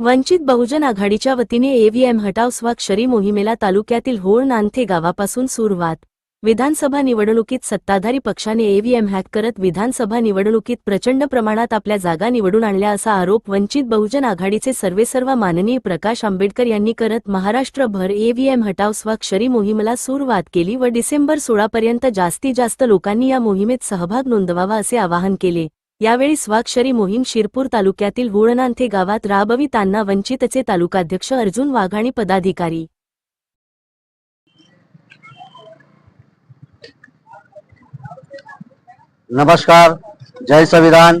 वंचित बहुजन आघाडीच्या वतीने एव्हीएम हटाव स्वाक्षरी मोहिमेला तालुक्यातील होळ नांथे गावापासून सुरुवात. विधानसभा निवडणुकीत सत्ताधारी पक्षाने एव्हीएम हॅक करत विधानसभा निवडणुकीत प्रचंड प्रमाणात आपल्या जागा निवडून आणल्या असा आरोप वंचित बहुजन आघाडीचे सर्वेसर्वा माननीय प्रकाश आंबेडकर यांनी करत महाराष्ट्रभर एव्हीएम हटाव स्वाक्षरी मोहिमेला सुरुवात केली व डिसेंबर सोळापर्यंत जास्तीत जास्त लोकांनी या मोहिमेत सहभाग नोंदवावा असे आवाहन केले. यावेळी स्वाक्षरी मोहीम शिरपूर तालुक्यातील हुळनांथे गावात राबवितांना वंचितचे तालुकाध्यक्ष अर्जुन वाघाणी पदाधिकारी. नमस्कार जय संविधान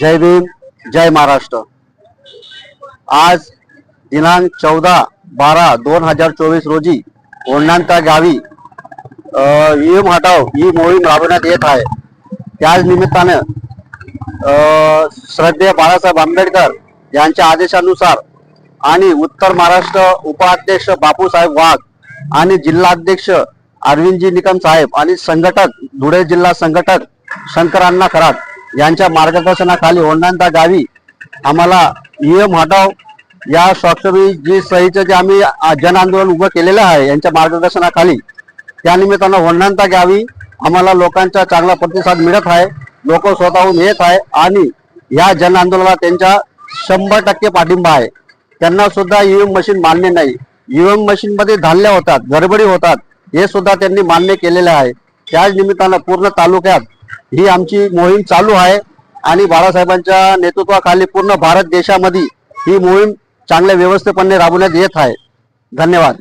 जय भीम जय महाराष्ट्र. आज दिनांक चौदा बारा दोन हजार चोवीस रोजी ओंडांता गावी हटाव ही मोहीम राबवण्यात येत आहे. त्याच निमित्तानं श्रद्धेय बाळासाहेब आंबेडकर यांच्या आदेशानुसार आणि उत्तर महाराष्ट्र उपाध्यक्ष बापूसाहेब वाघ आणि जिल्हाध्यक्ष अरविंदजी निकम साहेब आणि संघटक धुळे जिल्हा संघटक शंकरांना खरात यांच्या मार्गदर्शनाखाली ओंडांता गावी आम्हाला नियम हटाव या स्वाक्षरी जी सहीचं जे आम्ही जन आंदोलन उभं केलेलं आहे यांच्या मार्गदर्शनाखाली त्यानिमित्तानं होंडांता गावी आम्हाला लोकांचा चांगला प्रतिसाद मिळत आहे. लोक स्वतःहून येत आहे आणि या जन आंदोलनाला त्यांच्या शंभर टक्के पाठिंबा आहे. त्यांना सुद्धा ईव्हीएम मशीन मान्य नाही. ईव्हीएम मशीन मध्ये धान्य होतात गडबडी होतात हे सुद्धा त्यांनी मान्य केलेले आहे. त्याच निमित्तानं पूर्ण तालुक्यात ही आमची मोहीम चालू आहे आणि बाळासाहेबांच्या नेतृत्वाखाली पूर्ण भारत देशामध्ये ही मोहीम चांगल्या व्यवस्थेपणे राबवण्यात येत आहे. धन्यवाद.